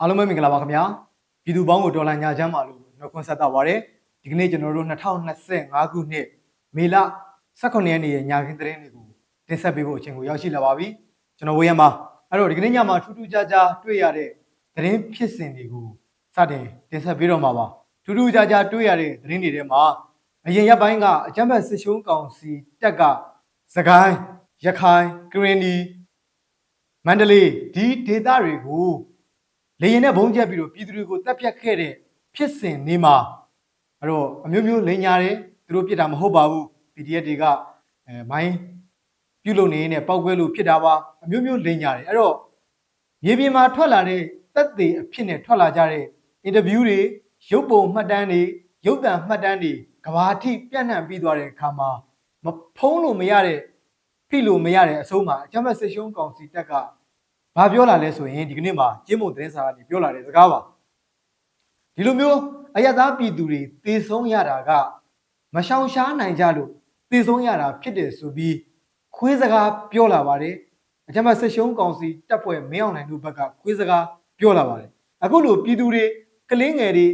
အားလုံးပဲမင်္ဂလာပါခင်ဗျာပြည်သူပေါင်းကိုဒေါ်လာညာချမ်းပါလို့နှုတ်ခွန်းဆက်တာပါတယ်ဒီကနေ့ကျွန်တော်တို့2025ခုနှစ်မေလ18ရက်နေ့ရဲ့ညာခင်းသတင်းတွေကိုတင်ဆက်ပေးဖို့အချိန်ကိုရောက်ရှိလာပါပြီကျွန်တော်ဝေးရမှာအဲ့တော့ဒီကနေ့ညမှာထူးထူးခြားခြားတွေ့ရတဲ့သတင်းဖြစ်စဉ်တွေကိုစတင်တင်ဆက်ပေးတော့မှာပါထူးထူးခြားခြားတွေ့ရတဲ့သတင်းတွေထဲမှာအရင်ရက်ပိုင်းကအကြမ်းဖက်စစ်ရှုံးကောင်စီတက်ကစကိုင်းရခိုင်ကရင်နီမန္တလေးဒီဒေသတွေကို လေရင်နဲ့ဘုံကျက်ပြီးတော့ပြည်သူတွေကိုတပ်ဖြတ်ခဲ့တဲ့ဖြစ်စဉ်နေမှာအဲ့တော့အမျိုးမျိုးလိန်ညာတယ်သူတို့ပြစ်တာမဟုတ်ပါဘူး PDF တွေကအဲမိုင်းပြုတ်လုံနေနေပောက်ကွဲလို့ဖြစ်တာပါအမျိုးမျိုးလိန်ညာတယ်အဲ့တော့မြေပြင်မှာထွက်လာတဲ့တက်သေးအဖြစ်နဲ့ထွက်လာကြတဲ့အင်တာဗျူးတွေရုပ်ပုံမှတ်တမ်းတွေရုပ်သံမှတ်တမ်းတွေကဘာအထိပြန့်နှံ့ပြီးသွားတဲ့အခါမှာမဖုံးလို့မရတဲ့ဖိလို့မရတဲ့အဆုံးမှာအကြမ်းဖက်စစ်ရှုံးကောင်စီတက်က ဘာပြောလာလဲဆိုရင်ဒီကနေ့မှာကျင်းမုံသတင်းစာကနေပြောလာတဲ့စကားပါဒီလိုမျိုးအယက်သားပြည်သူတွေတေဆုံးရတာကမရှောင်ရှားနိုင်ကြလို့တေဆုံးရတာဖြစ်တယ်ဆိုပြီးခွေးစကားပြောလာပါတယ်အကြမ်းဖက်ဆက်ရှုံးကောင်စီတပ်ဖွဲ့မင်းအောင်နိုင်တို့ဘက်ကခွေးစကားပြောလာပါတယ်အခုလိုပြည်သူတွေကလင်းငယ်တွေ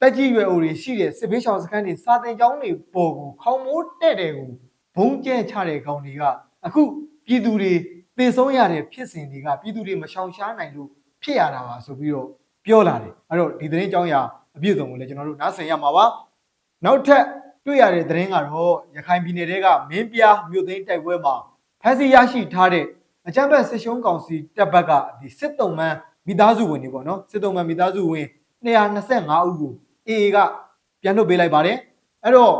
တက်ကြီးရွယ်အိုတွေရှိတဲ့စစ်ဘေးရှောင်စခန်းတွေစာတင်ကျောင်းတွေပေါ်ကိုခေါင်းမိုးတဲ့တဲ့ကိုဘုံကျဲချတဲ့ကောင်တွေကအခုပြည်သူတွေ သေဆုံးရတဲ့ဖြစ်စဉ်တွေကပြည်သူတွေမရှောင်ရှားနိုင်လို့ဖြစ်ရတာပါဆိုပြီးတော့ပြောလာတယ်အဲ့တော့ဒီသတင်းကြောင်းရာအပြည့်အစုံကိုလည်းကျွန်တော်တို့နားဆင်ရမှာပါနောက်ထပ်တွေ့ရတဲ့သတင်းကတော့ရခိုင်ပြည်နယ်ကမင်းပြားမြို့သိမ်းတိုက်ပွဲမှာဖမ်းဆီးရရှိထားတဲ့အကြမ်းဖက်စစ်ရှုံးကောင်စီတပ်ဘက်ကဒီစစ်တုံးမှန်းမိသားစုဝင်တွေပေါ့နော်စစ်တုံးမှန်းမိသားစုဝင်225ဦးကို AA ကပြန်လွှတ်ပေးလိုက်ပါတယ်အဲ့တော့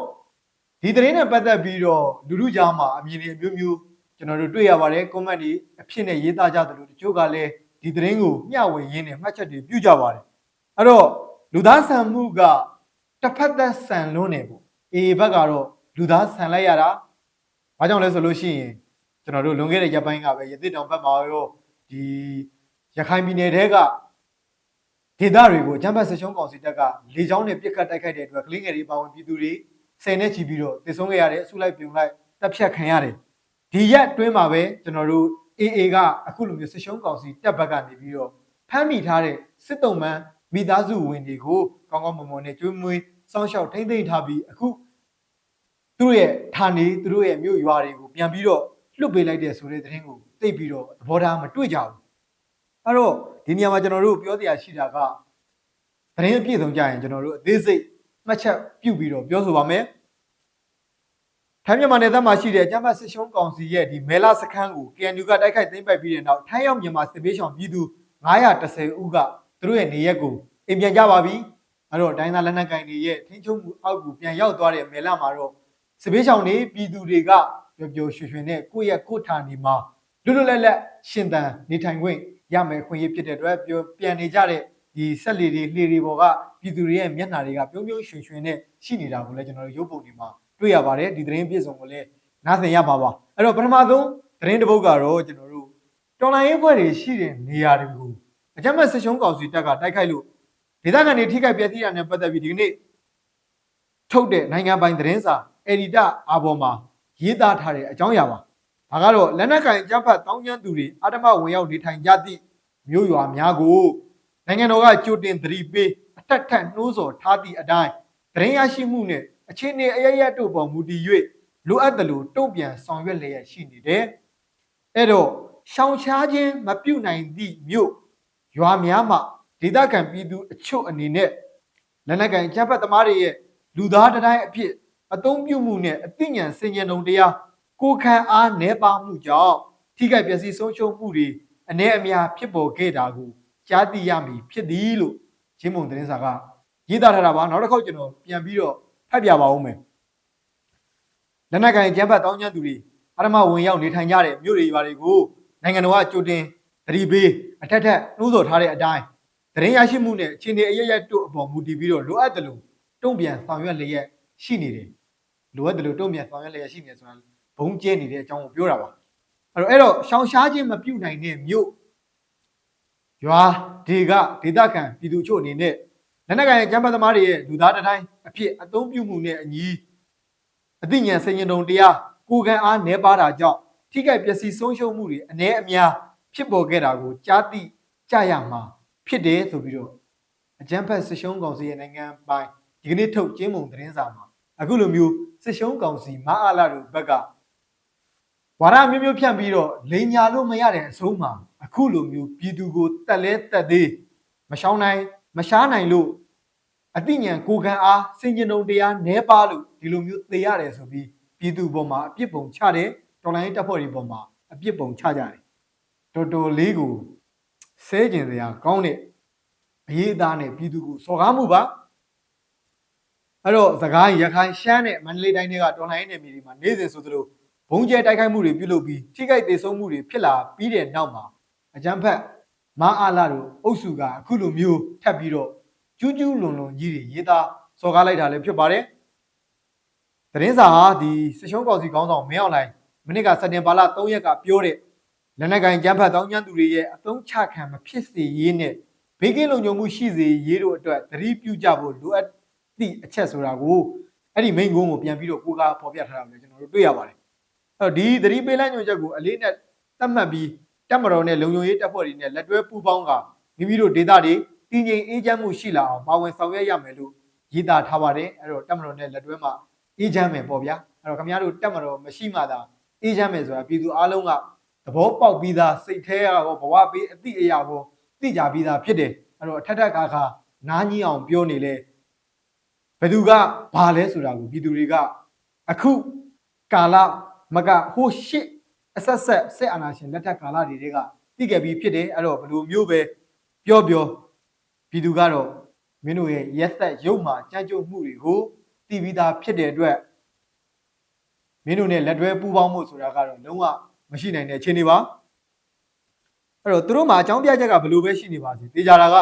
ဒီသတင်းနဲ့ပတ်သက်ပြီးတော့လူလူကြားမှာအမြင်တွေအမျိုးမျိုး ကျွန်တော်တို့တွေ့ရပါတယ် comment တွေအဖြစ်နဲ့ရေးသားကြတယ်လို့တချို့ကလည်းဒီသတင်းကိုမျှဝေရင်းနဲ့မှတ်ချက်တွေပြုကြပါတယ်အဲ့တော့လူသားဆန်မှုကတစ်ဖက်သက်ဆန်လွန်းနေပေါ့အေဘက်ကတော့လူသားဆန်လိုက်ရတာဘာကြောင့်လဲဆိုလို့ရှိရင်ကျွန်တော်တို့လွန်ခဲ့တဲ့ရက်ပိုင်းကပဲရသစ်တောင်ဘက်မှာရောဒီရခိုင်ပြည်နယ်တဲကဒေသတွေကိုအကြမ်းဖက်ဆစ်ရှုံးကောင်စီတပ်ကလေကြောင်းနဲ့ပစ်ခတ်တိုက်ခိုက်တဲ့အတွက်ကလင်းငယ်တွေပါဝင်ပြည်သူတွေဆယ်နဲ့ချီပြီးတော့တည်ဆုံးခဲ့ရတယ်အစုလိုက်ပြုံလိုက်တပ်ဖြတ်ခံရတယ် ဒီရက်အတွင်းမှာပဲကျွန်တော်တို့ AA ကအခုလိုမျိုးစစ်ရှုံးကောင်စီတက်ဘက်ကနေပြီးတော့ဖမ်းမိထားတဲ့စစ်တုံးမှန်မိသားစုဝင်တွေကိုကောင်းကောင်းမွန်မွန်နဲ့ကျွေးမွေးစောင့်ရှောက်ထိမ့်သိမ်းထားပြီးအခုသူတို့ရဲ့ဌာနေသူတို့ရဲ့မြို့ရွာတွေကိုပြန်ပြီးတော့လွတ်ပေးလိုက်တဲ့ဆိုတဲ့သတင်းကိုသိပြီးတော့သဘောထားမတွေ့ကြဘူးအဲ့တော့ဒီနေရာမှာကျွန်တော်တို့ပြောတရားရှိတာကသတင်းအပြည့်စုံကြရင်ကျွန်တော်တို့အသေးစိတ်မှတ်ချက်ပြုပြီးတော့ပြောဆိုပါမယ် ထိုင်းမြန်မာနယ်စပ်မှာရှိတဲ့အကြမ်းဖက်စစ်ရှုံးကောင်စီရဲ့ဒီမဲလာစခန်းကို KNU ကတိုက်ခိုက်သိမ်းပိုက်ပြီးတဲ့နောက်ထိုင်းရောက်မြန်မာစစ်ပေးရှောင်ပြည်သူ910ဦးကသူတို့ရဲ့နေရက်ကိုအိမ်ပြန်ကြပါပြီအဲ့တော့တိုင်းသားလက်နက်ကိုင်တွေရဲ့ထိန်းချုပ်မှုအောက်ကိုပြန်ရောက်သွားတဲ့မဲလာမှာတော့စစ်ပေးရှောင်တွေပြည်သူတွေကပျော်ပျော်ရွှင်ရွှင်နဲ့ကိုယ့်ရဲ့ကိုယ့်ဌာနေမှာလွတ်လွတ်လပ်လပ်ရှင်သန်နေထိုင်ခွင့်ရမယ်ခွင့်ရဖြစ်တဲ့အတွက်ပြောပြန်နေကြတဲ့ဒီဆက်လီတွေလှေတွေပေါ်ကပြည်သူတွေရဲ့မျက်နှာတွေကပြုံးပြုံးရွှင်ရွှင်နဲ့ရှိနေတာကိုလည်းကျွန်တော်တို့ရုပ်ပုံတွေမှာ တွေ့ရပါတယ်ဒီသတင်းပြည့်စုံကိုလည်းနားဆင်ရပါပါအဲ့တော့ပထမဆုံးသတင်းတစ်ပုဒ်ကတော့ကျွန်တော်တို့တော်လိုင်းရေးဖွဲ့တွေရှိတဲ့နေရာတွေကိုအကြမ်းမဲ့စစ်ရှုံးကောင်စီတပ်ကတိုက်ခိုက်လို့ဒေသခံတွေထိခိုက်ပျက်စီးတာနဲ့ပတ်သက်ပြီးဒီကနေ့ထုတ်တဲ့နိုင်ငံပိုင်သတင်းစာအက်ဒီတာအာဘော်မှာရေးသားထားတဲ့အကြောင်းအရာပါဒါကတော့လက်နက်ကင်ကြမ်းဖက်တောင်းကျမ်းသူတွေအာဓမဝင်ရောက်နေထိုင်ကြသည့်မြို့ရွာများကိုနိုင်ငံတော်ကကြိုတင်သတိပေးအထက်ထက်နှိုးဆော်ထားသည့်အတိုင်းသတင်းရရှိမှုနဲ့ အခြေအနေအရရတို့ပေါ်မူတည်၍လိုအပ်တယ်လို့တုံ့ပြန်ဆောင်ရွက်လျက်ရှိနေတယ်။အဲ့တော့ရှောင်ရှားခြင်းမပြုတ်နိုင်သည့်မြို့ရွာများမှာဒေသခံပြည်သူအချို့အနေနဲ့လက်နက်ကန်ချက်ဖက်သမားတွေရဲ့လူသားတတိုင်းအဖြစ်အသုံးပြုမှုနဲ့အသိဉာဏ်စင်ကြံုံတရားကိုယ်ခံအားနှဲပါမှုကြောင့်ထိခိုက်ပျက်စီးဆုံးရှုံးမှုတွေအ ਨੇ အများဖြစ်ပေါ်ခဲ့တာကိုကြားသိရမည်ဖြစ်သည်လို့ရင်းမုံသတင်းစာကရေးသားထားတာပါနောက်တစ်ခေါက်ကျွန်တော်ပြန်ပြီးတော့ ဖတ်ပြပါဦးမယ်လက်နက်ကိုင်ကျန်းဖတ်တောင်းကျမ်းသူတွေအရမဝင်ရောက်နေထိုင်ကြတဲ့မြို့တွေရွာတွေကိုနိုင်ငံတော်ကကြိုတင်သတိပေးအထက်ထက်နှိုးဆော်ထားတဲ့အတိုင်းသတင်းရရှိမှုနဲ့အခြေအနေအရရတို့အပေါ်မူတည်ပြီးတော့လိုအပ်တယ်လို့တုံ့ပြန်ဆောင်ရွက်လျက်ရှိနေတယ်လိုအပ်တယ်လို့တုံ့ပြန်ဆောင်ရွက်လျက်ရှိနေတယ်ဆိုတာဘုံကျဲနေတဲ့အကြောင်းကိုပြောတာပါအဲ့တော့အဲ့တော့ရှောင်ရှားခြင်းမပြုတ်နိုင်တဲ့မြို့ရွာတွေကဒေသခံပြည်သူချို့အနေနဲ့ လက်နက်ကိုင်ကျမ်းပတ်သမားတွေရဲ့လူသားတစ်တိုင်းအဖြစ်အသုံးပြုမှုနဲ့အညီအသိဉာဏ်စင်ရင်တုံတရားကိုယ်ခံအားနှဲပါတာကြောင့်ထိခိုက်ပျက်စီးဆုံးရှုံးမှုတွေအ ਨੇ အများဖြစ်ပေါ်ခဲ့တာကိုကြားသိကြရမှာဖြဖြစ်တယ်ဆိုပြီးတော့အကြမ်းဖက်စစ်ရှုံးကောင်စီရဲ့နိုင်ငံပိုင်ဒီကနေ့ထုတ်ကျင်းမုံသတင်းစာမှာအခုလိုမျိုးစစ်ရှုံးကောင်စီမအားလာတို့ဘက်ကဝါရမျိုးမျိုးဖြန့်ပြီးတော့လိန်ညာလို့မရတဲ့အဆုံးမှာအခုလိုမျိုးပြည်သူကိုတက်လဲတက်သေးမရှောင်းနိုင်မရှားနိုင်လို့ အတိညာကိုခံအားစင်ကြင်ုံတရားနဲပါလို့ဒီလိုမျိုးသေရတယ်ဆိုပြီးပြည်သူပေါ်မှာအပြစ်ပုံချတယ်တော်လိုင်းတပ်ဖွဲ့တွေပေါ်မှာအပြစ်ပုံချကြတယ်တော်တော်လေးကိုဆဲကျင်စရာကောင်းတဲ့အရေးအသားနဲ့ပြည်သူကိုစော်ကားမှုပါအဲ့တော့စကိုင်းရခိုင်ရှမ်းနဲ့မန္တလေးတိုင်းတွေကတော်လိုင်းနယ်မြေတွေမှာနေ့စဉ်ဆိုသလိုဘုံကျဲတိုက်ခိုက်မှုတွေပြုလုပ်ပြီးထိခိုက်ဒေဆုံးမှုတွေဖြစ်လာပြီးတဲ့နောက်မှာအကြမ်းဖက်မအားလာတို့အုပ်စုကအခုလိုမျိုးထပ်ပြီးတော့ ကျူးကျူးလွန်လွန်ကြီးတွေရေးသားစော်ကားလိုက်တာလည်းဖြစ်ပါတယ်သတင်းစာဟာဒီစစ်ရှုံးကောင်စီခေါင်းဆောင်မင်းအောင်လှိုင်မိနစ်ကစက်တင်ဘာလ3ရက်ကပြောတဲ့လက်နက်ကိုင်ကြမ်းဖက်တောင်းကျမ်းသူတွေရဲ့အသုံးချခံမဖြစ်စေရေးနဲ့ဘေးကင်းလုံခြုံမှုရှိစေရေးတို့အတွက်သတိပြုကြဖို့လိုအပ်သည့်အချက်ဆိုတာကိုအဲ့ဒီမိန်ကုန်းကိုပြန်ပြီးတော့ကိုးကားဖော်ပြထားတာကိုလည်းကျွန်တော်တို့တွေ့ရပါတယ်အဲ့တော့ဒီသတိပေးလမ်းညွှန်ချက်ကိုအလေးနဲ့သတ်မှတ်ပြီးတက်မတော်နဲ့လုံခြုံရေးတပ်ဖွဲ့တွေနဲ့လက်တွဲပူးပေါင်းကမိမိတို့ဒေသတွေ တည်ငြိမ်အေးချမ်းမှုရှိလာအောင်ပါဝင်ဆောင်ရွက်ရမယ်လို့ရည်သားထားပါတယ်အဲ့တော့တက်မတော်နဲ့လက်တွဲမှာအေးချမ်းမယ်ပေါ့ဗျာအဲ့တော့ခင်ဗျားတို့တက်မတော်မရှိမှသာအေးချမ်းမယ်ဆိုတာပြည်သူအလုံးကသဘောပေါက်ပြီးသားစိတ်แท้ရောဘဝပေးအတိအရာဘောသိကြပြီးသားဖြစ်တယ်အဲ့တော့အထက်ထက်ခါခါနားကြီးအောင်ပြောနေလေဘယ်သူကဘာလဲဆိုတာကိုပြည်သူတွေကအခုကာလမကဟိုရှစ်အဆက်ဆက်ဆက်အာဏာရှင်လက်ထက်ကာလတွေတွေကသိခဲ့ပြီးဖြစ်တယ်အဲ့တော့ဘယ်လိုမျိုးပဲပြောပြော ပြည်သူကတော့မင်းတို့ရဲ့ရက်သက်ရုပ်မှကြမ်းကြုတ်မှုတွေကိုသိပြီးသားဖြစ်တဲ့အတွက်မင်းတို့နဲ့လက်တွဲပူးပေါင်းမှုဆိုတာကတော့လုံးဝမရှိနိုင်တဲ့အခြေအနေပါအဲ့တော့သူတို့မှာအကြောင်းပြချက်ကဘယ်လိုပဲရှိနေပါစေတေချာတာက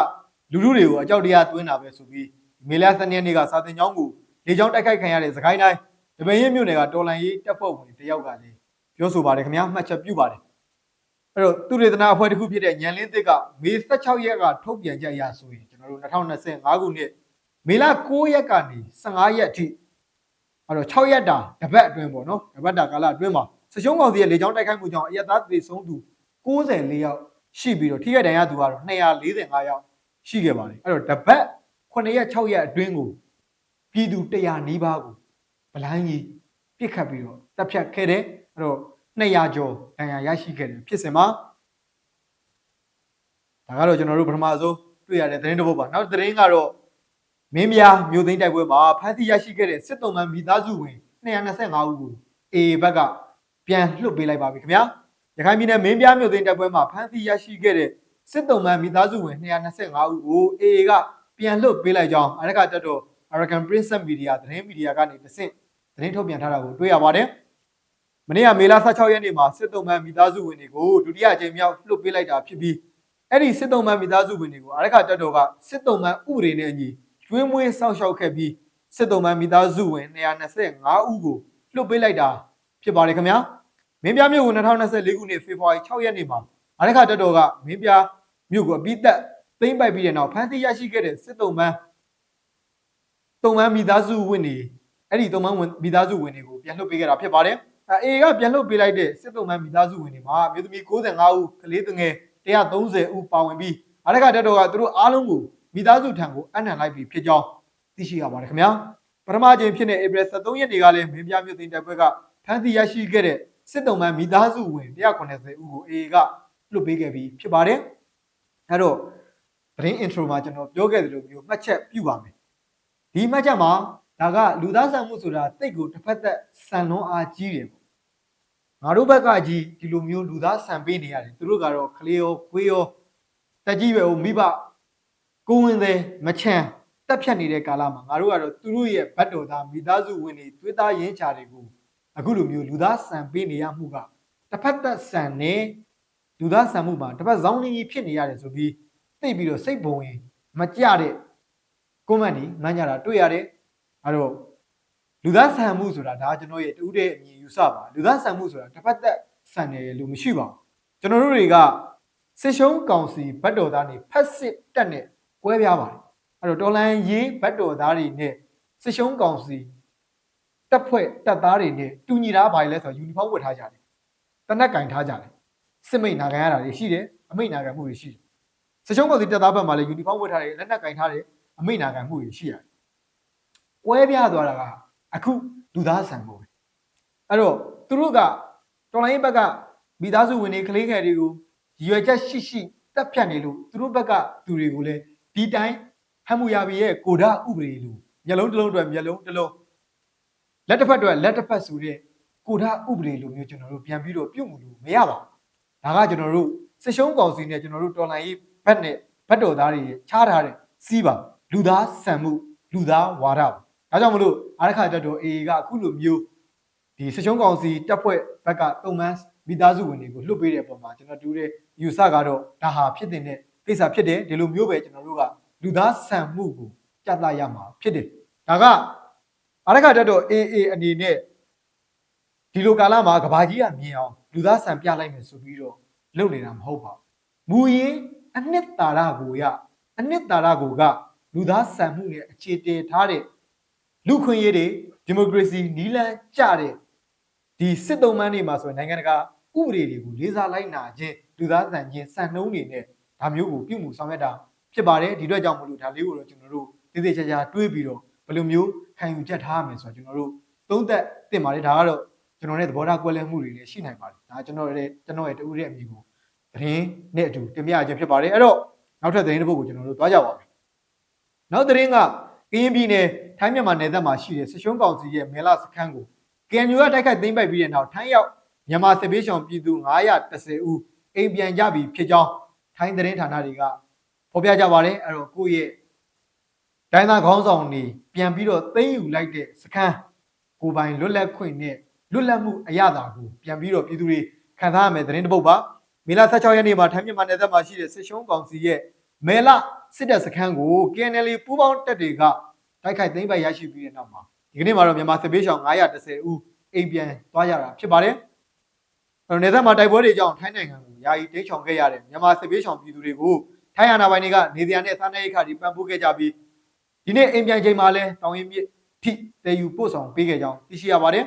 လူလူတွေကိုအကြောက်တရားသွင်းတာပဲဆိုပြီးမေလစနေနေ့ကစာတင်ကျောင်းကိုလေကျောင်းတိုက်ခိုက်ခံရတဲ့စကိုင်းတိုင်းတပည့်ရမြို့နယ်ကတော်လန်ရေးတပ်ဖွဲ့ဝင်တယောက်ကလည်းပြောဆိုပါတယ်ခင်ဗျာမှတ်ချက်ပြုပါတယ် အဲ့တော့သူရေတနာအဖွဲ့တစ်ခုဖြစ်တဲ့ညံလင်းသစ်ကမေ16ရက်ကထုတ်ပြန်ချက်အရဆိုရင်ကျွန်တော်တို့2025ခုနှစ်မေလ9ရက်ကနေ15ရက်အထိအဲ့တော့6ရက်တာတပတ်အတွင်းပေါ့နော်တပတ်တာကာလအတွင်းမှာစရှုံးကောင်စီရဲ့လေကြောင်းတိုက်ခိုက်မှုကြောင့်အရက်သားသေဆုံးသူ94ယောက်ရှိပြီးတော့ထိခိုက်ဒဏ်ရာသူကတော့245ယောက်ရှိခဲ့ပါတယ်အဲ့တော့တပတ်9ရက်6ရက်အတွင်းကိုပြည်သူ100နီးပါးကိုဗလိုင်းကြီးပြစ်ခတ်ပြီးတော့တပ်ဖြတ်ခဲ့တယ်အဲ့တော့ 200ကျော်ဒဏ်ရာရရှိခဲ့တယ်ဖြစ်စဉ်မှာဒါကတော့ကျွန်တော်တို့ပထမဆုံးတွေ့ရတဲ့သတင်းတစ်ပုဒ်ပါနောက်သတင်းကတော့မင်းပြားမြို့သိမ်းတိုက်ပွဲမှာဖမ်းဆီးရရှိခဲ့တဲ့စစ်တုံးမှမိသားစုဝင်225ဦးကိုအေဘက်ကပြန်လွှတ်ပေးလိုက်ပါပြီခင်ဗျာရခိုင်ပြည်နယ်မင်းပြားမြို့သိမ်းတိုက်ပွဲမှာဖမ်းဆီးရရှိခဲ့တဲ့စစ်တုံးမှမိသားစုဝင်225ဦးကိုအေကပြန်လွှတ်ပေးလိုက်ကြောင်းအရကတက်တော့ American Princess Media သတင်းမီဒီယာကနေတစ်ဆင့်သတင်းထုတ်ပြန်ထားတာကိုတွေ့ရပါတယ် မနေ့ကမေလ16ရက်နေ့မှာစစ်တုံးမှမိသားစုဝင်တွေကိုဒုတိယအကြိမ်မြောက်လွှတ်ပေးလိုက်တာဖြစ်ပြီးအဲ့ဒီစစ်တုံးမှမိသားစုဝင်တွေကိုအရကတက်တော့ကစစ်တုံးမှဥပဒေနဲ့အညီကျွေးမွေးစောင့်ရှောက်ခဲ့ပြီးစစ်တုံးမှမိသားစုဝင်225ဦးကိုလွှတ်ပေးလိုက်တာဖြစ်ပါတယ်ခင်ဗျာမင်းပြမြို့ကို2024ခုနှစ်ဖေဖော်ဝါရီ6ရက်နေ့မှာအရကတက်တော့ကမင်းပြမြို့ကိုအပိသက်သိမ့်ပိုက်ပြီးတဲ့နောက်ဖမ်းဆီးရရှိခဲ့တဲ့စစ်တုံးမှတုံးမှမိသားစုဝင်တွေအဲ့ဒီတုံးမှမိသားစုဝင်တွေကိုပြန်လွှတ်ပေးခဲ့တာဖြစ်ပါတယ် အေကပြန်လွှတ်ပေးလိုက်တဲ့စစ်တုံးမှမိသားစုဝင်တွေမှာမြို့သမီး95ဦးကလေးငယ်130ဦးပါဝင်ပြီးအရကတက်တော့ကသူတို့အားလုံးကိုမိသားစုထံကိုအနှံလိုက်ပြီးဖြစ်ကြောင်းသိရှိရပါတယ်ခင်ဗျာပထမအကြိမ်ဖြစ်တဲ့ဧပြီ23ရက်နေ့ကလည်းမင်းပြမြို့သိမ်းတပ်ဖွဲ့ကဖမ်းဆီးရရှိခဲ့တဲ့စစ်တုံးမှမိသားစုဝင်190ဦးကိုအေကလွှတ်ပေးခဲ့ပြီးဖြစ်ပါတယ်အဲ့တော့သတင်း intro မှာကျွန်တော်ပြောခဲ့သလိုမျိုးမှတ်ချက်ပြုပါမယ်ဒီမှတ်ချက်မှာဒါကလူသားဆန်မှုဆိုတာတိတ်ကိုတစ်ဖက်သက်ဆန်လွန်အားကြီးတယ်ပေါ့ ငါတို့ဘက်ကကြီးဒီလိုမျိုးလူသားဆန်ပေးနေရတယ်သူတို့ကတော့ကလေးရောခွေးရောတက်ကြီးပဲဟိုမိဘကိုဝင်သည်မချမ်းတက်ဖြတ်နေတဲ့ကာလမှာငါတို့ကတော့သူတို့ရဲ့ဘတ်တော်သားမိသားစုဝင်တွေသွေးသားရင်းချတွေကိုအခုလိုမျိုးလူသားဆန်ပေးနေရမှုကတစ်ဖက်သက်ဆန်နေလူသားဆန်မှုမှာတစ်ဖက်ဇောင်းနေကြီးဖြစ်နေရတယ်ဆိုပြီးသိပြီးတော့စိတ်ဘုံရင်မကြတဲ့ကွန်မန့်ဒီမှန်းကြတာတွေ့ရတယ်အဲ့တော့ လူသားဆန်မှုဆိုတာဒါကျွန်တော်ရဲ့တူးတဲ့အမြင်ယူဆပါလူသားဆန်မှုဆိုတာတစ်ဖက်သက်ဆန်တယ်လို့မရှိပါဘူးကျွန်တော်တို့တွေကစစ်ရှုံးကောင်စီဘတ်တော်သားနေဖက်စစ်တက်နဲ့ကွဲပြားပါတယ်အဲ့တော့တော်လန်ရေးဘတ်တော်သားတွေနဲ့စစ်ရှုံးကောင်စီတပ်ဖွဲ့တပ်သားတွေနဲ့တူညီတာဘာလဲဆိုတော့ယူနီဖောင်းဝတ်ထားကြတယ်တနက်ကင်ထားကြတယ်စစ်မိတ်နာခံရတာတွေရှိတယ်အမိတ်နာခံမှုတွေရှိတယ်စချုံကောင်စီတပ်သားဘက်မှာလည်းယူနီဖောင်းဝတ်ထားတယ်လက်နက်ကင်ထားတယ်အမိန့်နာခံမှုတွေရှိရတယ်။ကွဲပြားသွားတာက အခုလူသားဆန်ဖို့ပဲအဲ့တော့သူတို့ကတော်လိုင်းဘက်ကမိသားစုဝင်တွေကလေးငယ်တွေကိုရည်ရွယ်ချက်ရှိရှိတက်ဖြတ်နေလို့သူတို့ဘက်ကသူတွေကိုလည်းဒီတိုင်းဟမ်မူယာဘီရဲ့ကိုဓာဥပဒေလို့မျက်လုံးတစ်လုံးအတွက်မျက်လုံးတစ်လုံးလက်တစ်ဖက်အတွက်လက်တစ်ဖက်ဆိုတဲ့ကိုဓာဥပဒေလိုမျိုးကျွန်တော်တို့ပြန်ပြီးတော့ပြုတ်မှုလို့မရပါဘူးဒါကကျွန်တော်တို့စစ်ရှုံးကောင်စီနဲ့ကျွန်တော်တို့တော်လိုင်းရေးဘက်နဲ့ဘက်တော်သားတွေချားထားတဲ့စီးပါလူသားဆန်မှုလူသားဝါဒပါ ဒါကြောင့်မလို့အားရခါတက်တော် AA ကအခုလိုမျိုးဒီစစ်ရှုံးကောင်စီတပ်ဖွဲ့ဘက်ကတုံမန်းမိသားစုဝင်တွေကိုလွှတ်ပေးတဲ့ပုံမှာကျွန်တော်တူတဲ့ယူဆကတော့ဒါဟာဖြစ်တဲ့ကိစ္စဖြစ်တယ်ဒီလိုမျိုးပဲကျွန်တော်တို့ကလူသားဆန်မှုကိုကြတ်သားရမှာဖြစ်တယ်ဒါကအားရခါတက်တော် AA အနေနဲ့ဒီလိုကာလမှာကဘာကြီးကမြင်အောင်လူသားဆန်ပြလိုက်မယ်ဆိုပြီးတော့လုပ်နေတာမဟုတ်ပါဘူးမူရင်းအနှစ်သာရကိုရအနှစ်သာရကိုကလူသားဆန်မှုနဲ့အခြေတည်ထားတဲ့ လူခွင့်ရေးတွေဒီမိုကရေစီနီးလန်းကျတဲ့ဒီစစ်တုံးမန်းတွေမှာဆိုရင်နိုင်ငံတကာဥပဒေတွေကိုလေးစားလိုက်နာခြင်းလူသားဆန်ခြင်းစံနှုန်းတွေနဲ့ဒါမျိုးကိုပြုမှုဆောင်ရွက်တာဖြစ်ပါတယ်ဒီအတွက်ကြောင့်မလို့ဒါလေးကိုတော့ကျွန်တော်တို့သေသေးချာချာတွေးပြီးတော့ဘယ်လိုမျိုးခံယူချက်ထားရမယ်ဆိုတော့ကျွန်တော်တို့သုံးသက်တင်ပါတယ်ဒါကတော့ကျွန်တော်ရဲ့သဘောထားကွဲလွဲမှုတွေလည်းရှိနိုင်ပါတယ်ဒါကျွန်တော်ရဲ့ကျွန်တော်ရဲ့တူရဲ့အမိကိုသတင်းနဲ့အတူတင်ပြခြင်းဖြစ်ပါတယ်အဲ့တော့နောက်ထပ်သတင်းတစ်ပုဒ်ကိုကျွန်တော်တို့သွားကြပါမယ်နောက်သတင်းကကရင်ပြည်နယ် ထိုင်းမြန်မာနယ်စပ်မှာရှိတဲ့ဆရှုံးကောင်စီရဲ့မဲလာစခန်းကို KNU ကတိုက်ခိုက်သိမ်းပိုက်ပြီးတဲ့နောက်ထိုင်းရောက်မြန်မာစစ်ပေးဆောင်ပြည်သူ930ဦးအိမ်ပြန်ကြပြီဖြစ်ကြောင်းထိုင်းသတင်းဌာနတွေကဖော်ပြကြပါတယ်အဲ့တော့ကိုယ့်ရဲ့တိုင်းသားခေါင်းဆောင်တွေပြန်ပြီးတော့သိမ်းယူလိုက်တဲ့စခန်းကိုပိုင်လွတ်လပ်ခွင့်နဲ့လွတ်လပ်မှုအရသာကိုပြန်ပြီးတော့ပြည်သူတွေခံစားရမယ်သတင်းတစ်ပုဒ်ပါမေလ16ရက်နေ့မှာထိုင်းမြန်မာနယ်စပ်မှာရှိတဲ့စစ်ရှုံးကောင်စီရဲ့မဲလစစ်တပ်စခန်းကို KNL ပူးပေါင်းတပ်တွေက တိုက်ခိုက်သိမ်းပိုက်ရရှိပြီးတဲ့နောက်မှာဒီကနေ့မှာတော့မြန်မာစစ်ပေးဆောင်930ဦးအိမ်ပြန်သွားကြတာဖြစ်ပါတယ်။အဲတော့နယ်စပ်မှာတိုက်ပွဲတွေကြောင့်ထိုင်းနိုင်ငံကိုယာယီတိတ်ချောင်ခဲ့ရတဲ့မြန်မာစစ်ပေးဆောင်ပြည်သူတွေကိုထိုင်းအာဏာပိုင်တွေကနေစရာနဲ့စားနပ်ရိက္ခာတွေပံ့ပိုးခဲ့ကြပြီးဒီနေ့အိမ်ပြန်ချိန်မှာလဲတောင်ရင်မြစ်ထိတည်ယူပို့ဆောင်ပေးခဲ့ကြောင်းသိရှိရပါတယ်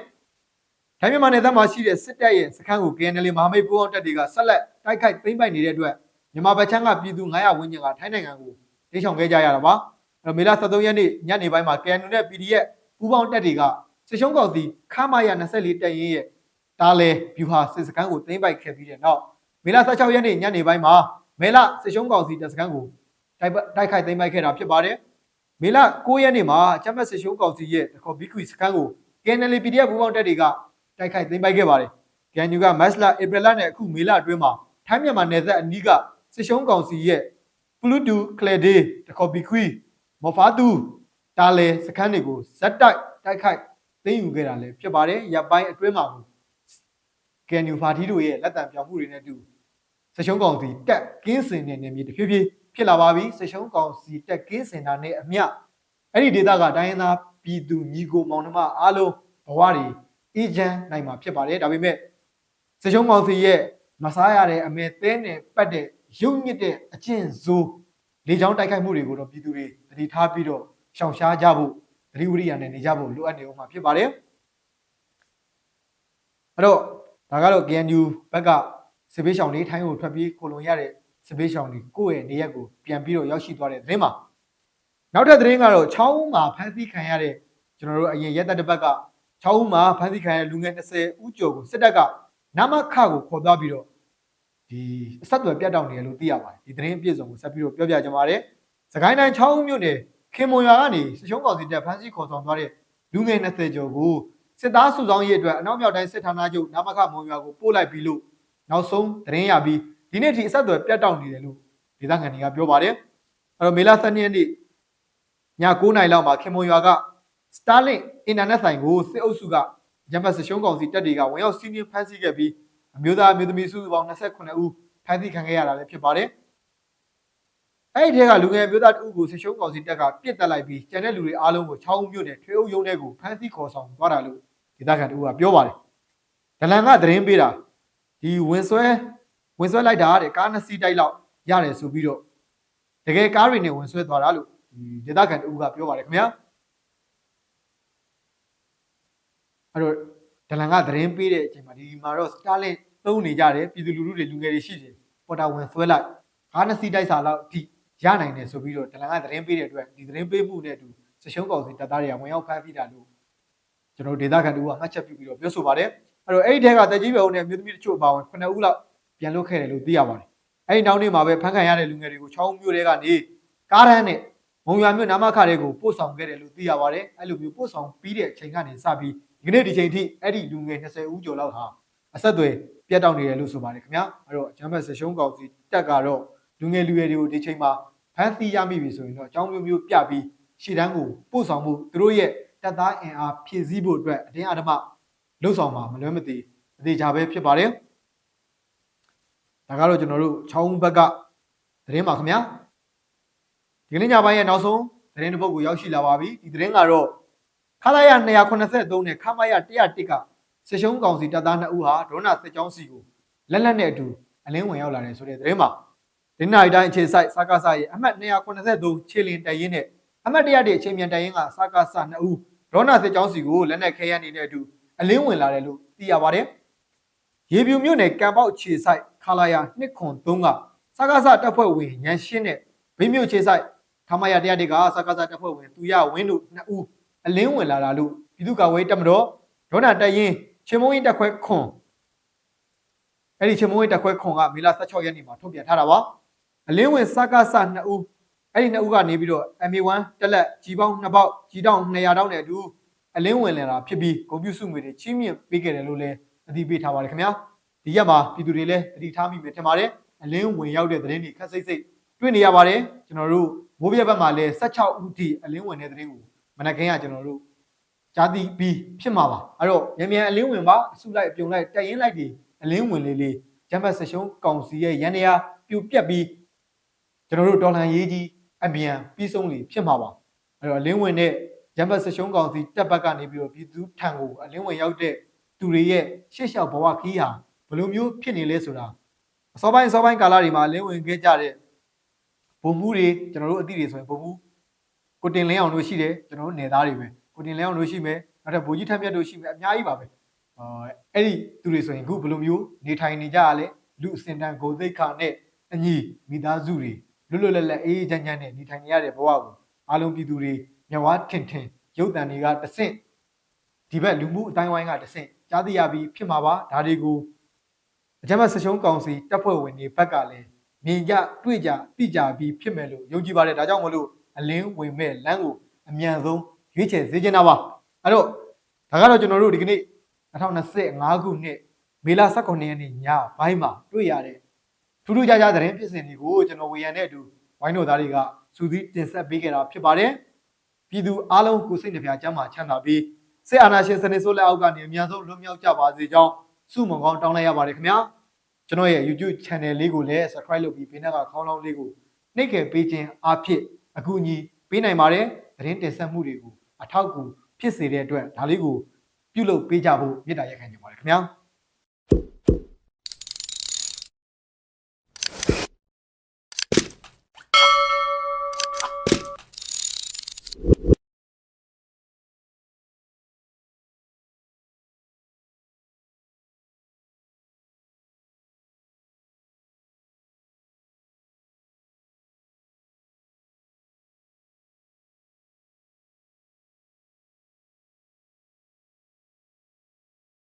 ။ထိုင်းမြန်မာနယ်စပ်မှာရှိတဲ့စစ်တပ်ရဲ့စခန်းကို KNL မဟာမိတ်ပူးပေါင်းတပ်တွေကဆက်လက်တိုက်ခိုက်သိမ်းပိုက်နေတဲ့အတွက်မြန်မာဗချမ်းကပြည်သူ900ဝန်းကျင်ကထိုင်းနိုင်ငံကိုတိတ်ချောင်ခဲ့ကြရတာပါ။ အဲတော့မေလ23ရက်နေ့ညနေပိုင်းမှာ KNU နဲ့ PDF ပူးပေါင်းတပ်တွေကစစ်ရှုံးကောင်စီခမာယာ24တပ်ရင်းရဲ့တားလဲဗျူဟာစစ်စခန်းကိုသိမ်းပိုက်ခဲ့ပြီးတဲ့နောက်မေလ16ရက်နေ့ညနေပိုင်းမှာမေလစစ်ရှုံးကောင်စီတပ်စခန်းကိုတိုက်တိုက်ခိုက်သိမ်းပိုက်ခဲ့တာဖြစ်ပါတယ်။မေလ9ရက်နေ့မှာကျမတ်စစ်ရှုံးကောင်စီရဲ့တခေါ်ဘီကွီစခန်းကို KNL PDF ပူးပေါင်းတပ်တွေကတိုက်ခိုက်သိမ်းပိုက်ခဲ့ပါတယ်။ KNU ကမတ်လဧပြီလနဲ့အခုမေလအတွင်းမှာထိုင်းမြန်မာနယ်စပ်အနီးကစစ်ရှုံးကောင်စီရဲ့ပလူတူကလေဒေတခေါ်ဘီကွီ မော်ဖာတူတာလဲစခန်းတွေကိုဇက်တိုက်တိုက်ခိုက်သိမ်းယူခဲ့တာလည်းဖြစ်ပါတယ်ရပ်ပိုင်းအတွင်းမှာကန်ယူဖာတီတို့ရဲ့လက်တံပြောင်းမှုတွေနဲ့အတူစရှုံးကောင်စီတက်ကင်းစင်တဲ့နေမြေတဖြည်းဖြည်းဖြစ်လာပါပြီစရှုံးကောင်စီတက်ကင်းစင်တာနဲ့အမျှအဲ့ဒီဒေသကတိုင်းရင်းသားပြည်သူညီကိုမောင်နှမအားလုံးဘဝတွေအေးချမ်းနိုင်မှာဖြစ်ပါတယ်ဒါပေမဲ့စရှုံးကောင်စီရဲ့မစားရတဲ့အမေသဲနဲ့ပတ်တဲ့ရုပ်ညစ်တဲ့အကျင့်ဇိုးလေချောင်းတိုက်ခိုက်မှုတွေကိုတော့ပြည်သူတွေ တတိထားပြီးတော့ရှောင်ရှားကြဖို့သတိဝိရိယနဲ့နေကြဖို့လိုအပ်နေဦးမှာဖြစ်ပါတယ်အဲ့တော့ဒါကတော့ KNU ဘက်ကစစ်ပေးရှောင်းတွေထိုင်းကိုထွက်ပြေးကိုလုံရတဲ့စစ်ပေးရှောင်းတွေကိုယ့်ရဲ့နေရက်ကိုပြန်ပြီးတော့ရောက်ရှိသွားတဲ့သတင်းမှာနောက်ထပ်သတင်းကတော့6ဦးမှာဖမ်းဆီးခံရတဲ့ကျွန်တော်တို့အရင်ရက်သက်တစ်ပတ်က6ဦးမှာဖမ်းဆီးခံရတဲ့လူငယ်20ဦးကျော်ကိုစစ်တပ်ကနမခကိုခေါ်သွားပြီးတော့ဒီအဆက်အသွယ်ပြတ်တောက်နေတယ်လို့သိရပါတယ်ဒီသတင်းအပြည့်စုံကိုဆက်ပြီးတော့ပြောပြကြပါမယ် စကိုင်းတိုင်း6ဦးမြို့နယ်ခင်မွန်ရွာကနေစရှုံးကောင်စီတပ်ဖမ်းဆီးခေါ်ဆောင်သွားတဲ့လူငယ်20ကျော်ကိုစစ်သားစုဆောင်ရေးအတွက်အနောက်မြောက်တိုင်းစစ်ဌာနချုပ်နမခမွန်ရွာကိုပို့လိုက်ပြီးလို့နောက်ဆုံးသတင်းရပြီးဒီနေ့ထိအဆက်အသွယ်ပြတ်တောက်နေတယ်လို့ဒေသခံတွေကပြောပါတယ်အဲ့တော့မေလ12ရက်နေ့ည9:00နာရီလောက်မှာခင်မွန်ရွာက Starlink အင်တာနက်ဆိုင်ကိုစစ်အုပ်စုကရမတ်စရှုံးကောင်စီတပ်တွေကဝင်ရောက်စီးနင်းဖမ်းဆီးခဲ့ပြီးအမျိုးသားအမျိုးသမီးစုစုပေါင်း29ဦးဖမ်းဆီးခံခဲ့ရတာလည်းဖြစ်ပါတယ် အဲ့ဒီထဲကလူငယ်မျိုးသားတဦးကိုဆရှုံးကောင်စီတပ်ကပြစ်တက်လိုက်ပြီးကျန်တဲ့လူတွေအားလုံးကို6ဦးမြို့နယ်ထွေအုပ်ရုံးထဲကိုဖမ်းဆီးခေါ်ဆောင်သွားတာလို့ဒေသခံတဦးကပြောပါတယ်။ဒလန်ကသတင်းပေးတာဒီဝင်ဆွဲဝင်ဆွဲလိုက်တာတဲ့ကားနှစ်စီးတိုက်လောက်ရတယ်ဆိုပြီးတော့တကယ်ကားတွေနဲ့ဝင်ဆွဲသွားတာလို့ဒီဒေသခံတဦးကပြောပါတယ်ခင်ဗျာ။အဲ့တော့ဒလန်ကသတင်းပေးတဲ့အချိန်မှာဒီမှာတော့ Starlink သုံးနေကြတယ်ပြည်သူလူထုတွေလူငယ်တွေရှိတယ်ပေါ်တာဝင်ဆွဲလိုက်ကားနှစ်စီးတိုက်စာလောက်အထိ ရနိုင်တယ်ဆိုပြီးတော့တလန်ကသတင်းပေးတဲ့အတွက်ဒီသတင်းပေးမှုနဲ့အတူစရှုံးကောင်စီတပ်သားတွေကဝင်ရောက်ဖမ်းဆီးတာလို့ကျွန်တော်ဒေတာကန်တူကမှတ်ချက်ပြုပြီးတော့ပြောဆိုပါတယ်အဲ့တော့အဲ့ဒီတဲကတက်ကြီးပဲဦးနဲ့မြို့သမီးတချို့ပါဝင်9ဦးလောက်ပြန်လွတ်ခဲ့တယ်လို့သိရပါတယ်အဲ့ဒီနောက်နေ့မှာပဲဖမ်းခံရတဲ့လူငယ်တွေကိုချောင်းမြို့တွေကနေကားရန်နဲ့မုံရွာမြို့နာမခတွေကိုပို့ဆောင်ခဲ့တယ်လို့သိရပါတယ်အဲ့လိုမျိုးပို့ဆောင်ပြီးတဲ့အချိန်ကနေစပြီးဒီကနေ့ဒီချိန်ထိအဲ့ဒီလူငယ်20ဦးကျော်လောက်ဟာအဆက်အသွယ်ပြတ်တောက်နေတယ်လို့ဆိုပါတယ်ခင်ဗျာအဲ့တော့ဂျမ်ဘတ်စရှုံးကောင်စီတက်ကတော့လူငယ်လူရွယ်တွေကိုဒီချိန်မှာ ဖမ်းဆီးရမိပြီဆိုရင်တော့အကြောင်းမျိုးမျိုးပြပြီးရှေ့တန်းကိုပို့ဆောင်မှုသူတို့ရဲ့တပ်သားအင်အားဖြည့်ဆည်းဖို့အတွက်အတင်းအဓမ္မလှုပ်ဆောင်မှာမလွဲမသွေအသေးချာပဲဖြစ်ပါတယ်ဒါကတော့ကျွန်တော်တို့ချောင်းဘက်ကသတင်းပါခင်ဗျာဒီကနေ့ညပိုင်းရဲ့နောက်ဆုံးသတင်းတစ်ပုဒ်ကိုရောက်ရှိလာပါပြီဒီသတင်းကတော့ခလာရ283နဲ့ခမရ101ကစစ်ရှုံးကောင်စီတပ်သား2ဦးဟာဒေါနာစစ်ကြောင်းစီကိုလက်လက်နဲ့အတူအလင်းဝင်ရောက်လာတယ်ဆိုတဲ့သတင်းပါ ဒီနိုင်တိုင်းအခြေဆိုင်စကားစရဲ့အမှတ်283ခြေလင်တရင်နဲ့အမှတ်100တဲ့ချိန်မြန်တရင်ကစကားစ2ဦးဒေါနာစစ်ကြောင်းစီကိုလက်နဲ့ခဲရနေတဲ့အတူအလင်းဝင်လာတယ်လို့သိရပါတယ်ရေပြူမြို့နယ်ကံပေါက်ခြေဆိုင်ခလာရ203ကစကားစတပ်ဖွဲ့ဝင်ရန်ရှင်းတဲ့ဘိမြို့ခြေဆိုင်ခမရ101ကစကားစတပ်ဖွဲ့ဝင်သူရဝင်းတို့2ဦးအလင်းဝင်လာတာလို့ပြည်သူ့ကာကွယ်တပ်မတော်ဒေါနာတရင်ချင်းမုံရင်တက်ခွဲခွန်အဲ့ဒီချင်းမုံရင်တက်ခွဲခွန်ကမေလ16ရက်နေ့မှာထုတ်ပြန်ထားတာပါ အလင်းဝင်စကားစ2ဦးအဲ့ဒီ2ဦးကနေပြီးတော့ MA1 တက်လက်ကြီးပေါင်း2ပေါက်ကြီးတောင်း200တောင်းနဲ့အတူအလင်းဝင်လာတာဖြစ်ပြီးဂုံပြူစုငွေတွေချင်းမြင့်ပေးခဲ့တယ်လို့လည်းအသိပေးထားပါတယ်ခင်ဗျာဒီရက်မှာပြည်သူတွေလည်းသတိထားမိမယ်ထင်ပါတယ်အလင်းဝင်ရောက်တဲ့သတင်းတွေခက်စိတ်စိတ်တွေ့နေရပါတယ်ကျွန်တော်တို့မိုးပြဘက်မှာလည်း16ဦးထိအလင်းဝင်တဲ့သတင်းကိုမနက်ခင်းကကျွန်တော်တို့ကြားသိပြီးဖြစ်မှာပါအဲ့တော့မြန်မြန်အလင်းဝင်ပါအစုလိုက်အပြုံလိုက်တက်ရင်လိုက်ဒီအလင်းဝင်လေးလေးဂျမ်ဘတ်ဆက်ရှုံးကောင်စီရဲ့ရန်နေရာပြူပြက်ပြီး ကျွန်တော်တို့ဒေါ်လာရေးကြီးအမြန်ပြီးဆုံးလေဖြစ်မှာပါအဲ့တော့အလင်းဝင်တဲ့ဂျမ်ဘတ်ဆက်ရှုံးကောင်စီတက်ဘက်ကနေပြီးတော့ပြည်သူထံကိုအလင်းဝင်ရောက်တဲ့သူတွေရဲ့ရှေ့လျှောက်ဘဝခီးဟာဘယ်လိုမျိုးဖြစ်နေလဲဆိုတာအစောပိုင်းအစောပိုင်းကာလတွေမှာအလင်းဝင်ခဲ့ကြတဲ့ဘုံမှုတွေကျွန်တော်တို့အသိတွေဆိုရင်ဘုံမှုကိုတင်လင်းအောင်တို့ရှိတယ်ကျွန်တော်တို့နေသားတွေပဲကိုတင်လင်းအောင်တို့ရှိမယ်နောက်ထပ်ဘူကြီးထက်မြတ်တို့ရှိမယ်အများကြီးပါပဲအာအဲ့ဒီသူတွေဆိုရင်အခုဘယ်လိုမျိုးနေထိုင်နေကြရလဲလူအစင်တန်ဂုံသိက္ခာနဲ့အညီမိသားစုတွေ လွတ်လွတ်လပ်လပ်အေးအေးချမ်းချမ်းနဲ့နေထိုင်နေရတဲ့ဘဝကိုအားလုံးပြည်သူတွေမျက်ဝါးထင်ထင်ရုပ်တံတွေကတဆင့်ဒီဘက်လူမှုအတိုင်းဝိုင်းကတဆင့်ကြားသိရပြီးဖြစ်မှာပါဒါတွေကိုအကြမ်းဖက်ဆရှုံးကောင်စီတပ်ဖွဲ့ဝင်တွေဘက်ကလည်းမြင်ကြတွေ့ကြသိကြပြီးဖြစ်မယ်လို့ယုံကြည်ပါတယ်ဒါကြောင့်မလို့အလင်းဝင်မဲ့လမ်းကိုအမြန်ဆုံးရွေးချယ်စေချင်တာပါအဲ့တော့ဒါကတော့ကျွန်တော်တို့ဒီကနေ့2025ခုနှစ်မေလ18ရက်နေ့ညဘိုင်းမှာတွေ့ရတဲ့ ထူးထူးခြားခြားသတင်းဖြစ်စဉ်တွေကိုကျွန်တော်ဝေယံနဲ့အတူဝိုင်းတော်သားတွေကစူးစီးတင်ဆက်ပေးခဲ့တာဖြစ်ပါတယ်ပြည်သူအားလုံးကိုစိတ်နှပြချမ်းသာချမ်းသာပြီးစစ်အာဏာရှင်စနစ်ဆိုးလက်အောက်ကနေအများဆုံးလွတ်မြောက်ကြပါစေကြောင်းဆုမွန်ကောင်းတောင်းလိုက်ရပါတယ်ခင်ဗျာကျွန်တော်ရဲ့ YouTube channel လေးကိုလည်း subscribe လုပ်ပြီးဘေးနားကခေါင်းလောင်းလေးကိုနှိပ်ခဲ့ပေးခြင်းအဖြစ်အကူအညီပေးနိုင်ပါတယ်သတင်းတင်ဆက်မှုတွေကိုအထောက်အကူဖြစ်စေတဲ့အတွက်ဒါလေးကိုပြုလုပ်ပေးကြဖို့မေတ္တာရက်ခံချင်ပါတယ်ခင်ဗျာ